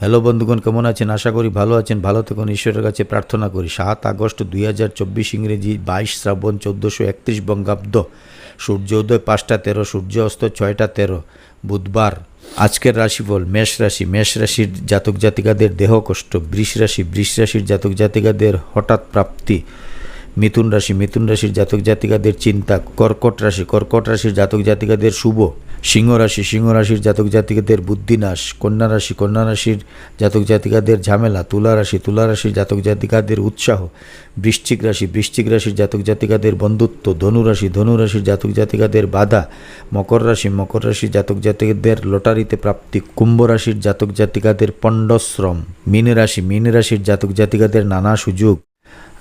Hello বন্ধুগণ, কেমন আছেন? আশা করি ভালো আছেন। ভালো থেকুন, ঈশ্বরের কাছে প্রার্থনা করি। সাত আগস্ট দুই হাজার চব্বিশ ইংরেজি বাইশ শ্রাবণ চোদ্দোশো একত্রিশ বঙ্গাব্দ। সূর্য উদয় পাঁচটা তেরো, সূর্য অস্ত ছয়টা তেরো। বুধবার আজকের রাশিফল মেষ রাশি। মেষ রাশির জাতক জাতিকাদের দেহ কষ্ট। বৃষ রাশি, বৃষ রাশির জাতক জাতিকাদের হঠাৎ প্রাপ্তি। মিথুন রাশি মিথুন রাশির জাতক জাতিকাদের চিন্তা কর্কট রাশি কর্কট রাশির জাতক জাতিকাদের শুভ সিংহ রাশি সিংহ রাশির জাতক জাতিকাদের বুদ্ধিনাশ কন্যা রাশি কন্যা রাশির জাতক জাতিকাদের ঝামেলা তুলা রাশি তুলা রাশির জাতক জাতিকাদের উৎসাহ বৃশ্চিক রাশি বৃশ্চিক রাশির জাতক জাতিকাদের বন্ধুত্ব ধনু রাশি ধনু রাশির জাতক জাতিকাদের বাধা মকর রাশি মকর রাশির জাতক জাতিকাদের লটারিতে প্রাপ্তি কুম্ভ রাশির জাতক জাতিকাদের পণ্ডশ্রম মীন রাশি মীন রাশির জাতক জাতিকাদের নানা সুযোগ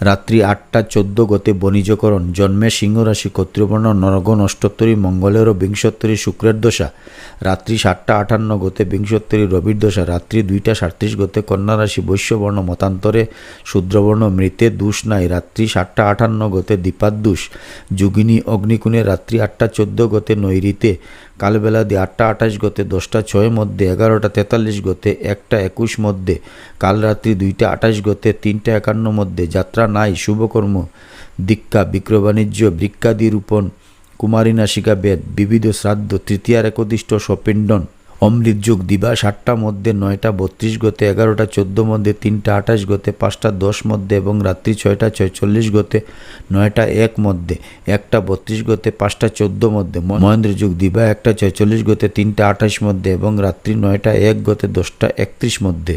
রাত্রি আটটা চোদ্দ গতে বণিজকরণ, জন্মে সিংহ রাশি ক্ষত্রিয়বর্ণ, নরগণ, অষ্টোত্তরী মঙ্গলেরও বিংশোত্তরী শুক্রের দশা। রাত্রি সাতটা আটান্ন গতে বিংশোত্তরী রবির দশা। রাত্রি দুইটা সাতত্রিশ গতে কন্যা রাশি, বৈশ্যবর্ণ, মতান্তরে শূদ্রবর্ণ, মৃতে দুষ নাই। রাত্রি সাতটা আটান্ন গতে দীপাদ্দুষ যুগিনী অগ্নিকুণে রাত্রি আটটা চোদ্দ গতে নৈরিতে কালবেলা দিয়ে আটটা আঠাশ গতে দশটা ছয় মধ্যে। এগারোটা তেতাল্লিশ গতে একটা একুশ মধ্যে। কাল রাত্রি দুইটা আঠাশ গতে তিনটা একান্ন মধ্যে। যাত্রা নাই, শুভকর্ম, দীক্ষা বিক্রয় বাণিজ্য বৃক্ষাদি রূপণ কুমারী নাসিকা বেদ, বিবিধ শ্রাদ্ধ, তৃতীয়ার একদিষ্ট সপিণ্ডন অমৃত যুগ, দিবা সাতটা মধ্যে নয়টা বত্রিশ গতে এগারোটা চোদ্দ মধ্যে তিনটা আঠাশ গতে পাঁচটা দশ মধ্যে এবং রাত্রি ছয়টা ছয়চল্লিশ গতে নয়টা এক মধ্যে একটা বত্রিশ গতে পাঁচটা চোদ্দ মধ্যে মহেন্দ্র যুগ, দিবা একটা ছয়চল্লিশ গতে তিনটা আঠাশ মধ্যে এবং রাত্রি নয়টা এক গতে দশটা একত্রিশ মধ্যে।